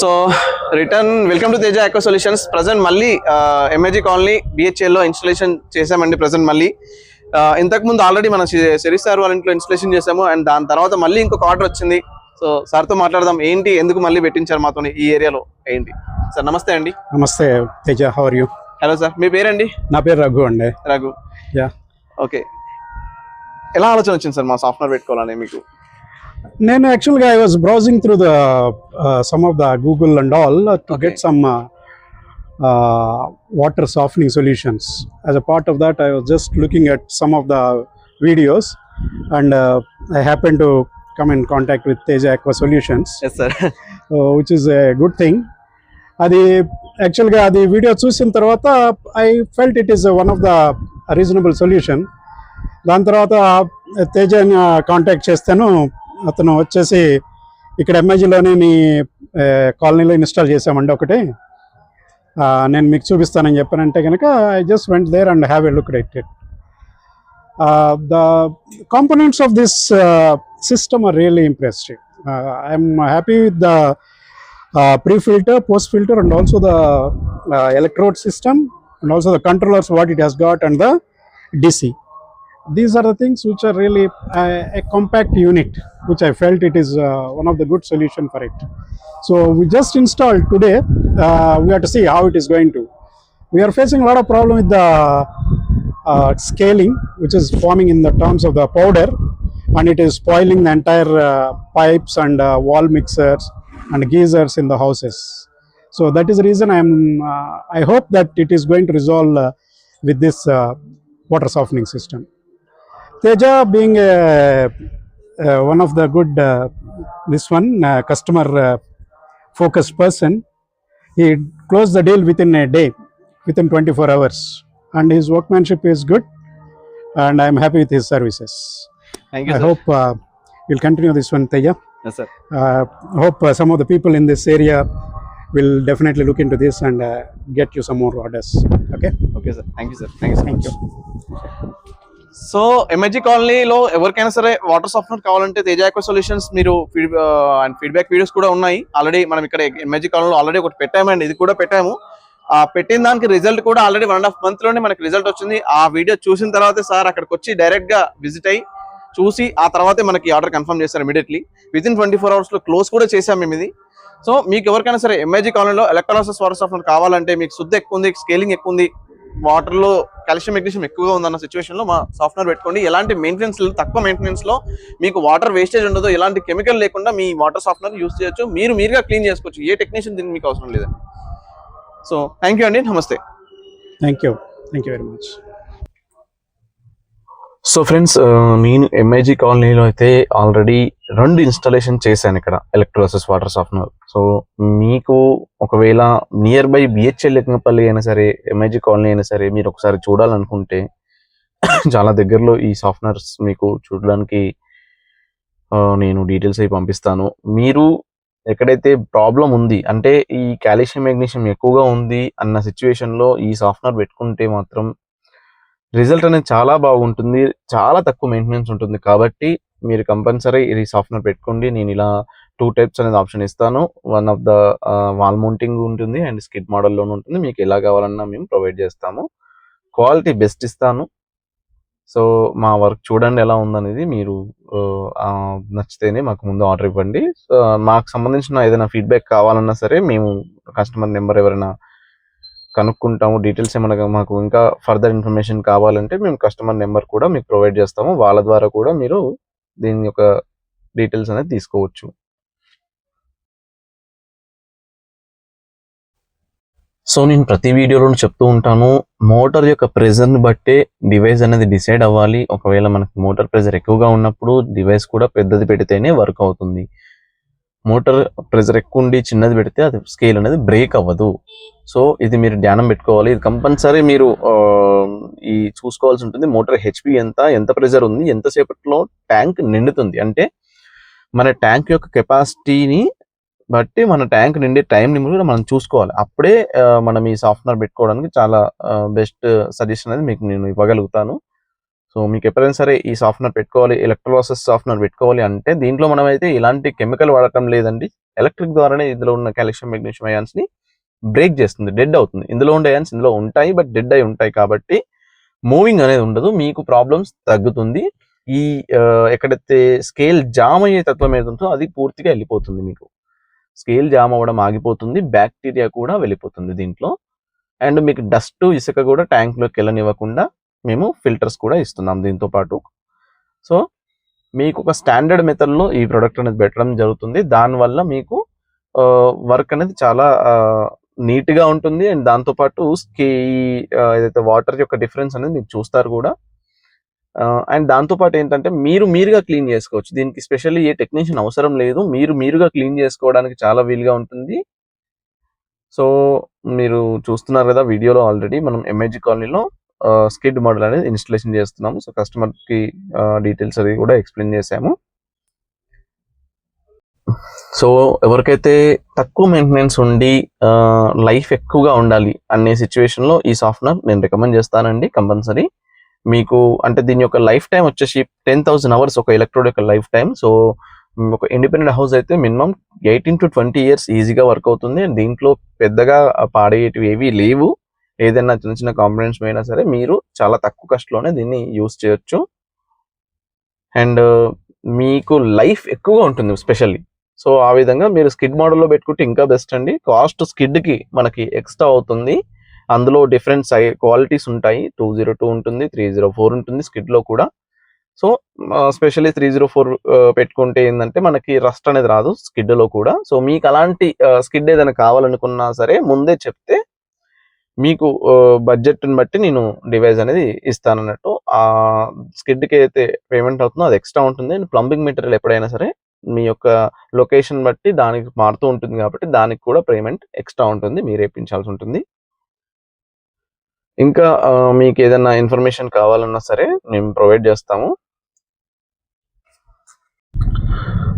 So return welcome to Teja eco solutions present మళ్ళీ MAG colony బిహెచ్ఎల్లో installation చేసామండి present మళ్ళీ. ఆ, ఇంతకు ముందు ఆల్రెడీ మనం సిరీస్ సార్ వాళ్ళ ఇంట్లో ఇన్స్టలేషన్ చేసాము అండ్ దాని తర్వాత మళ్ళీ ఇంకొక ఆర్డర్ వచ్చింది. సో సార్తో మాట్లాడదాం ఏంటి ఎందుకు మళ్ళీ పెట్టించారు మాతో ఈ ఏరియాలో ఏంటి? సార్ నమస్తే అండి. నమస్తే Teja how are you hello sir మీ పేరండి? నా పేరు రఘు అండి. రఘు. యా ఓకే ఎలా ఆలోచన వచ్చింది సార్ మా సాఫ్ట్వేర్ పెట్టుకోవాలని మీకు? నేను యాక్చువల్గా I was browsing through the some of the Google and all to. Get some water softening solutions as a part of that I was just looking at some of the videos and I happen to come in contact with Teja aqua solutions which is a good thing అది యాక్చువల్గా అది video చూసిన తర్వాత I felt it is one of the reasonable solution దాని తర్వాత తేజని contact చేస్తాను. అతను వచ్చేసి ఇక్కడ ఎంఐజీలోనే మీ కాలనీలో ఇన్స్టాల్ చేసామండి ఒకటి. నేను మీకు చూపిస్తానని చెప్పానంటే కనుక I just went there and have a look at it the components of this system are really impressive I'm happy with the pre filter post filter and also the electrode system and also the controllers what it has got has got, and the DC. These are the things which are really uh, a compact unit, which I felt it is uh, one of the good solution for it. So we just installed today. Uh, we have to see how it is going to. We are facing a lot of problem with the uh, scaling, which is forming in the terms of the powder, and it is spoiling the entire uh, pipes and wall mixers and geysers in the houses. So that is the reason I'm. Uh, I hope that it is going to resolve with this water softening system. Teja being a, uh, one of the good, uh, this one, uh, customer uh, focused person, he closed the deal within a day, within 24 hours. And his workmanship is good and I am happy with his services. Thank you, I sir. hope uh, we'll continue this one, Teja. Yes, sir. Uh, hope uh, some of the people in this area will definitely look into this and uh, get you some more orders. Okay? Okay, sir. Thank you, sir. Thank you so Thank much. You. So MIG కాలనీలో ఎవరికైనా సరే water software కావాలంటే Teja eco solutions మీరు feed and feedback videos కూడా ఉన్నాయి. Already మనం ఇక్కడ MIG కాలనీలో ఆల్రెడీ ఒకటి పెట్టామండి ఇది కూడా పెట్టాము. ఆ పెట్టిన దానికి రిజల్ట్ కూడా ఆల్రెడీ వన్ అండ్ హాఫ్ మంత్లోనే మనకి రిజల్ట్ వచ్చింది. ఆ వీడియో చూసిన తర్వాతే సార్ అక్కడికి వచ్చి డైరెక్ట్గా విజిట్ అయ్యి చూసి ఆ తర్వాతే మనకి ఆర్డర్ కన్ఫర్మ్ చేస్తారు immediately within twenty four అవర్స్లో క్లోజ్ కూడా చేశాం మేము ఇది. సో మీకు ఎవరికైనా సరే ఎంఐజీ కాలనీలో ఎలక్ట్రాలసిస్ వాటర్ సాఫ్ట్వేర్ కావాలంటే మీకు శుద్ధి ఎక్కువ ఉంది స్కేలింగ్ ఎక్కువ ఉంది వాటర్లో కాల్షియం మెగ్నీషియం ఎక్కువగా ఉందన్న సిచ్యువేషన్లో మా సాఫ్ట్వేర్ పెట్టుకోండి. ఎలాంటి మెయింటెనెన్స్ తక్కువ మెయింటెనెన్స్లో మీకు వాటర్ వేస్టేజ్ ఉండదు. ఎలాంటి కెమికల్ లేకుండా మీ వాటర్ సాఫ్ట్వేర్ యూస్ చేయొచ్చు. మీరు మీరుగా క్లీన్ చేసుకోవచ్చు. ఏ టెక్నీషియన్ దీనికి మీకు అవసరం లేదండి. సో థ్యాంక్ యూ అండి. నమస్తే. Thank you thank you very much so friends నేను ఎంఐజీ కాలనీలో అయితే ఆల్రెడీ రెండు ఇన్స్టాలేషన్ చేశాను ఇక్కడ ఎలక్ట్రోలసిస్ వాటర్ సాఫ్ట్నర్ సో మీకు ఒకవేళ నియర్ బై బిహెచ్ఎల్ లెక్కపల్లి అయినా సరే ఎంఐజీ కాలనీ అయినా సరే మీరు ఒకసారి చూడాలనుకుంటే చాలా దగ్గరలో ఈ సాఫ్ట్నర్స్ మీకు చూడడానికి నేను డీటెయిల్స్ అవి పంపిస్తాను. మీరు ఎక్కడైతే ప్రాబ్లం ఉంది అంటే ఈ కాల్షియం మెగ్నీషియం ఎక్కువగా ఉంది అన్న సిచ్యువేషన్లో ఈ సాఫ్ట్నర్ పెట్టుకుంటే మాత్రం రిజల్ట్ అనేది చాలా బాగుంటుంది చాలా తక్కువ మెయింటెనెన్స్ ఉంటుంది. కాబట్టి మీరు కంపల్సరీ ఇది సాఫ్ట్వేర్ పెట్టుకోండి. నేను ఇలా టూ టైప్స్ అనేది ఆప్షన్ ఇస్తాను. One of the wall mounting ఉంటుంది అండ్ స్కిడ్ మోడల్లోనే ఉంటుంది. మీకు ఎలా కావాలన్నా మేము ప్రొవైడ్ చేస్తాము. క్వాలిటీ బెస్ట్ ఇస్తాను. సో మా వర్క్ చూడండి ఎలా ఉందనేది మీరు నచ్చితేనే మాకు ముందు ఆర్డర్ ఇవ్వండి. సో మాకు సంబంధించిన ఏదైనా ఫీడ్బ్యాక్ కావాలన్నా సరే మేము కస్టమర్ నెంబర్ ఎవరైనా కనుక్కుంటాము. డీటెయిల్స్ ఏమైనా మాకు ఇంకా ఫర్దర్ ఇన్ఫర్మేషన్ కావాలంటే మేము కస్టమర్ నెంబర్ కూడా మీకు ప్రొవైడ్ చేస్తాము. వాళ్ళ ద్వారా కూడా మీరు దీని యొక్క డీటెయిల్స్ అనేది తీసుకోవచ్చు. సో నేను ప్రతి వీడియోలో చెప్తూ ఉంటాను మోటార్ యొక్క ప్రెజర్ని బట్టే డివైస్ అనేది డిసైడ్ అవ్వాలి. ఒకవేళ మనకి మోటార్ ప్రెజర్ ఎక్కువగా ఉన్నప్పుడు డివైస్ కూడా పెద్దది పెడితేనే వర్క్ అవుతుంది. మోటార్ ప్రెజర్ ఎక్కువ ఉండి చిన్నది పెడితే అది స్కేల్ అనేది బ్రేక్ అవ్వదు. సో ఇది మీరు ధ్యానం పెట్టుకోవాలి. ఇది కంపల్సరీ మీరు ఆ, ఈ చూసుకోవాల్సి ఉంటుంది. మోటార్ హెచ్పి ఎంత ఎంత ప్రెజర్ ఉంది ఎంతసేపట్లో ట్యాంక్ నిండుతుంది. అంటే మన ట్యాంక్ యొక్క కెపాసిటీని బట్టి మన ట్యాంక్ నిండే టైం కూడా మనం చూసుకోవాలి. అప్పుడే మనం ఈ సాఫ్ట్వేర్ పెట్టుకోవడానికి చాలా బెస్ట్ సజెషన్ అనేది మీకు నేను ఇవ్వగలుగుతాను. సో మీకు ఎప్పుడైనా సరే ఈ సాఫ్ట్వేర్ పెట్టుకోవాలి ఎలక్ట్రోలాసెస్ సాఫ్ట్వేర్ పెట్టుకోవాలి అంటే దీంట్లో మనం అయితే ఇలాంటి కెమికల్ వాడటం లేదండి. ఎలక్ట్రిక్ ద్వారానే ఇందులో ఉన్న కాల్షియం మెగ్నీషియం అయాన్స్ని బ్రేక్ చేస్తుంది డెడ్ అవుతుంది. ఇందులో ఉండే అయాన్స్ ఇందులో ఉంటాయి బట్ డెడ్ అయి ఉంటాయి కాబట్టి మూవింగ్ అనేది ఉండదు మీకు ప్రాబ్లమ్స్ తగ్గుతుంది. ఈ ఎక్కడైతే స్కేల్ జామ్ అయ్యే తత్వం ఏదంతో అది పూర్తిగా వెళ్ళిపోతుంది మీకు. స్కేల్ జామ్ అవ్వడం ఆగిపోతుంది బ్యాక్టీరియా కూడా వెళ్ళిపోతుంది దీంట్లో. అండ్ మీకు డస్ట్ ఇసుక కూడా ట్యాంక్లోకి వెళ్ళనివ్వకుండా మేము ఫిల్టర్స్ కూడా ఇస్తున్నాం దీంతో పాటు. సో మీకు ఒక స్టాండర్డ్ మెథడ్లో ఈ ప్రోడక్ట్ అనేది పెట్టడం జరుగుతుంది. దానివల్ల మీకు వర్క్ అనేది చాలా నీట్గా ఉంటుంది. అండ్ దాంతో పాటు స్కే ఏదైతే వాటర్ యొక్క డిఫరెన్స్ అనేది మీరు చూస్తారు కూడా. అండ్ దాంతోపాటు ఏంటంటే మీరు మీరుగా క్లీన్ చేసుకోవచ్చు. దీనికి స్పెషల్లీ ఏ టెక్నీషియన్ అవసరం లేదు. మీరు మీరుగా క్లీన్ చేసుకోవడానికి చాలా వీలుగా ఉంటుంది. సో మీరు చూస్తున్నారు కదా వీడియోలో ఆల్రెడీ మనం ఎంఐజీ కాలనీలో స్కిడ్ మోడల్ అనేది ఇన్స్టలేషన్ చేస్తున్నాము. సో కస్టమర్కి డీటెయిల్స్ అది కూడా ఎక్స్ప్లెయిన్ చేసాము సో ఎవరికైతే తక్కువ మెయింటెనెన్స్ ఉండి లైఫ్ ఎక్కువగా ఉండాలి అనే సిచ్యువేషన్లో ఈ సాఫ్ట్వేర్ నేను రికమెండ్ చేస్తానండి కంపల్సరీ మీకు అంటే దీని యొక్క లైఫ్ టైం వచ్చేసి టెన్ థౌసండ్ అవర్స్ ఒక ఎలక్ట్రోడ్ యొక్క లైఫ్ టైం సో ఒక ఇండిపెండెంట్ హౌస్ అయితే minimum eighteen to twenty years ఈజీగా వర్క్ అవుతుంది. దీంట్లో పెద్దగా పాడేటివి ఏవి లేవు. ఏదైనా చిన్న చిన్న కాంపనెంట్స్ అయినా సరే మీరు చాలా తక్కువ కష్టలోనే దీన్ని యూస్ చేయొచ్చు. అండ్ మీకు లైఫ్ ఎక్కువగా ఉంటుంది స్పెషల్లీ సో ఆ విధంగా మీరు స్కిడ్ మోడల్లో పెట్టుకుంటే ఇంకా బెస్ట్ అండి. కాస్ట్ స్కిడ్కి మనకి ఎక్స్ట్రా అవుతుంది. అందులో డిఫరెంట్ సై క్వాలిటీస్ ఉంటాయి. టూ జీరో టూ ఉంటుంది త్రీ జీరో ఫోర్ ఉంటుంది స్కిడ్లో కూడా. So specially three zero four పెట్టుకుంటే ఏంటంటే మనకి రస్ట్ అనేది రాదు స్కిడ్లో కూడా. సో మీకు అలాంటి స్కిడ్ ఏదైనా కావాలనుకున్నా సరే ముందే చెప్తే మీకు బడ్జెట్ని బట్టి నేను డివైజ్ అనేది ఇస్తానన్నట్టు. ఆ స్కిడ్కి అయితే పేమెంట్ అవుతుందో అది ఎక్స్ట్రా ఉంటుంది. ప్లంబింగ్ మెటీరియల్ ఎప్పుడైనా సరే మీ యొక్క లొకేషన్ బట్టి దానికి మారుతూ ఉంటుంది కాబట్టి దానికి కూడా పేమెంట్ ఎక్స్ట్రా ఉంటుంది. మీరు వేయించాల్సి ఉంటుంది. ఇంకా మీకు ఏదైనా ఇన్ఫర్మేషన్ కావాలన్నా సరే మేము ప్రొవైడ్ చేస్తాము.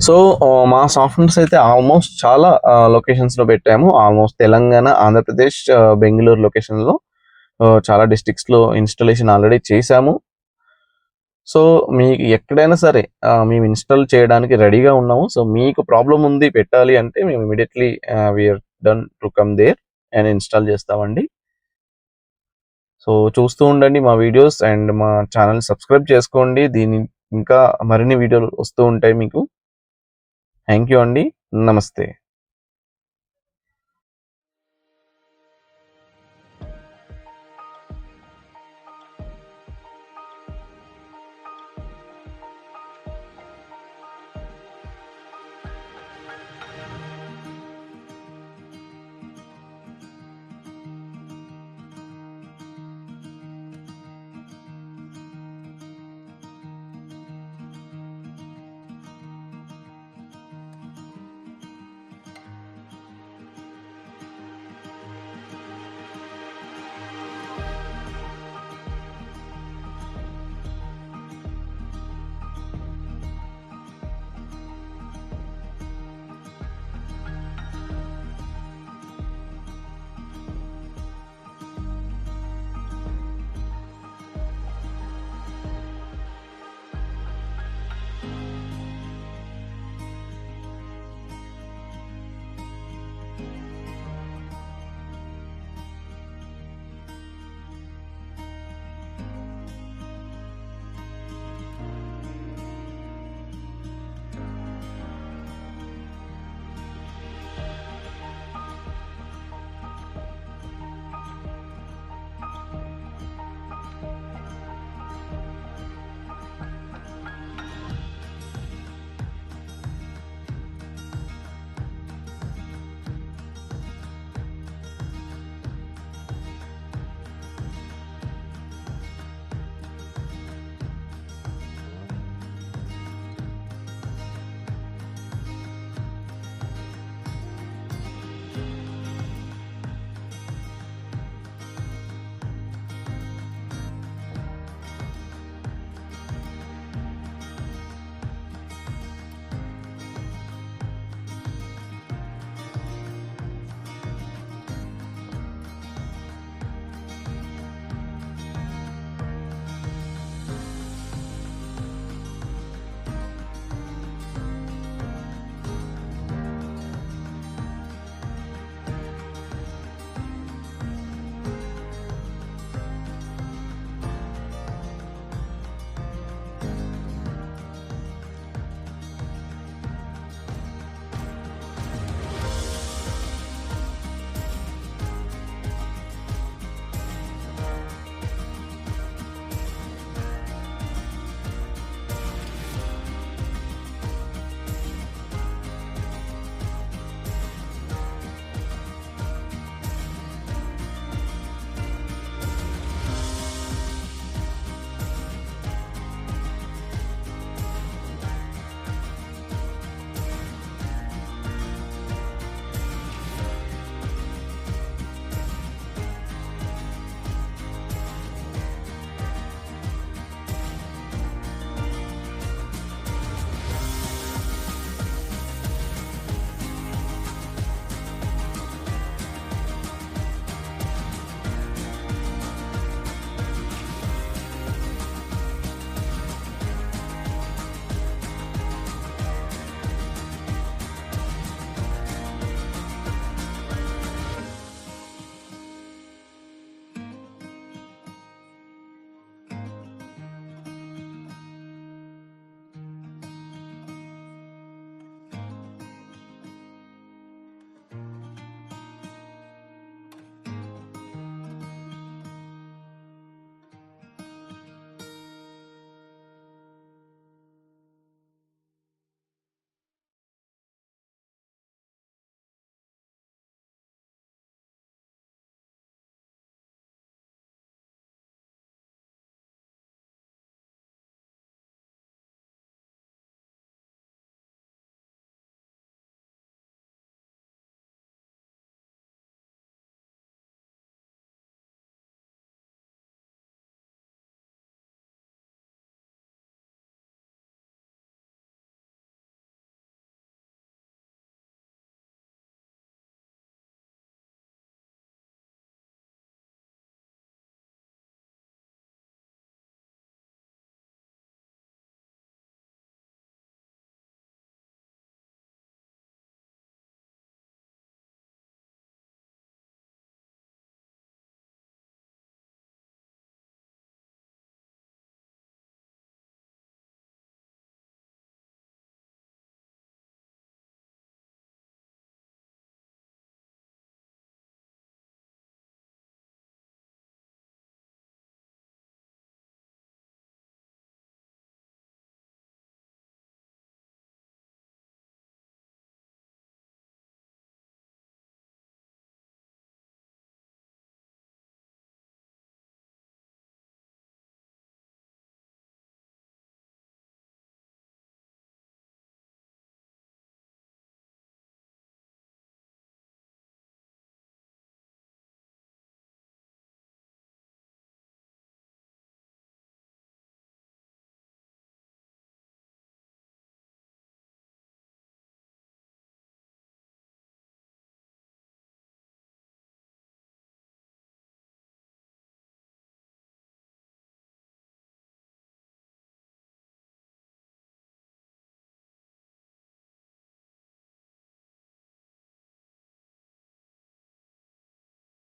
సో uh, మా సాఫ్ట్వేర్స్ అయితే ఆల్మోస్ట్ చాలా uh, లొకేషన్స్లో పెట్టాము. ఆల్మోస్ట్ తెలంగాణ ఆంధ్రప్రదేశ్ uh, బెంగళూరు లొకేషన్లో చాలా డిస్టిక్స్లో ఇన్స్టాలేషన్ ఆల్రెడీ చేశాము. సో మీకు ఎక్కడైనా సరే మేము ఇన్స్టాల్ చేయడానికి రెడీగా ఉన్నాము. సో మీకు ప్రాబ్లం ఉంది పెట్టాలి అంటే మేము immediately we are done to come there and install చేస్తామండి. సో చూస్తూ ఉండండి మా వీడియోస్ అండ్ మా ఛానల్ సబ్స్క్రైబ్ చేసుకోండి. దీని ఇంకా మరిన్ని వీడియోలు వస్తూ ఉంటాయి మీకు. థ్యాంక్ యూ అండి. నమస్తే.